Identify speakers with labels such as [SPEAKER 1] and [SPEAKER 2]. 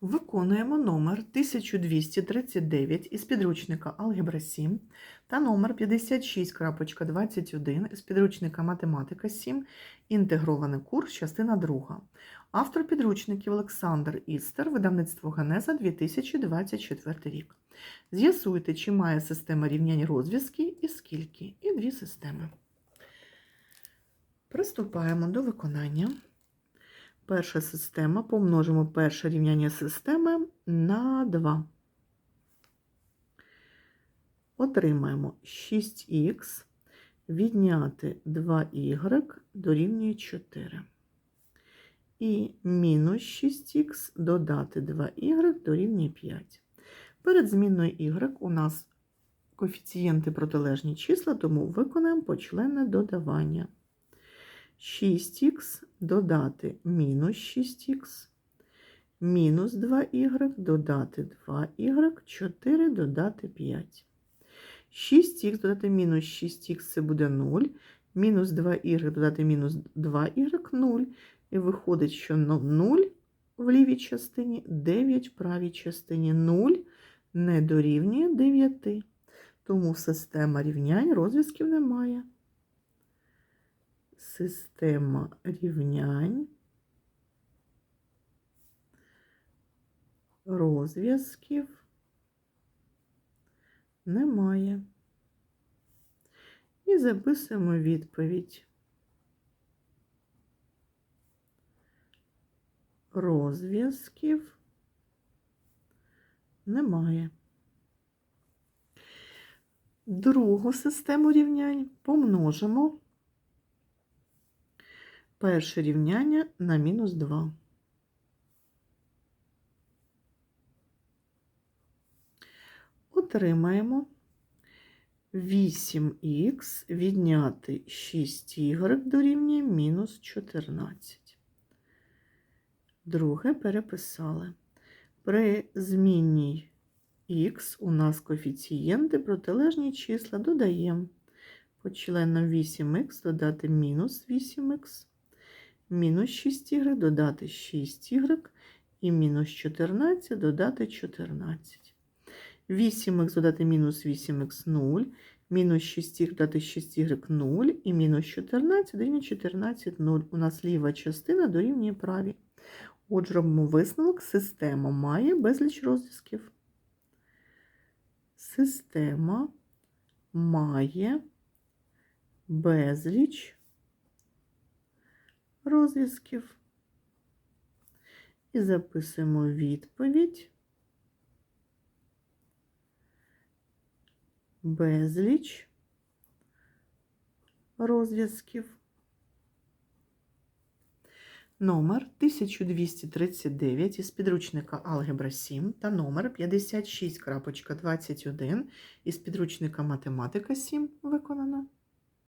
[SPEAKER 1] Виконуємо номер 1239 із підручника Алгебра 7 та номер 56.21 із підручника Математика 7, інтегрований курс, частина 2. Автор підручників Олександр Істер, видавництво Генеза 2024 рік. З'ясуйте, чи має система рівнянь розв'язки і скільки, і дві системи. Приступаємо до виконання. Перша система помножимо перше рівняння системи на 2. Отримаємо 6х відняти 2y дорівнює 4. І мінус 6х додати 2y дорівнює 5. Перед змінною y у нас коефіцієнти протилежні числа, тому виконаємо почленне додавання. 6х додати мінус 6х, мінус 2y додати 2y, 4 додати 5. 6х додати мінус 6х це буде 0, мінус 2y додати мінус 2y 0. І виходить, що 0 в лівій частині, 9 в правій частині 0 не дорівнює 9. Тому система рівнянь розв'язків немає система рівнянь, розв'язків немає. І записуємо відповідь. Розв'язків немає. Другу систему рівнянь помножимо перше рівняння на мінус 2. Отримаємо 8х відняти 6y дорівнює мінус 14. Друге переписали. При змінній х у нас коефіцієнти протилежні числа додаємо. По членам 8х додати мінус 8х мінус 6y додати 6y і мінус 14 додати 14. 8х додати мінус 8х 0, мінус 6 додати 6y 0 і мінус 14 дорівнює 14 0. У нас ліва частина дорівнює правій. Отже, робимо висновок, система має безліч розв'язків. Система має безліч розв'язків. І записуємо відповідь. Безліч розв'язків. Номер 1239 із підручника Алгебра 7 та номер 56.21 із підручника Математика 7 виконано.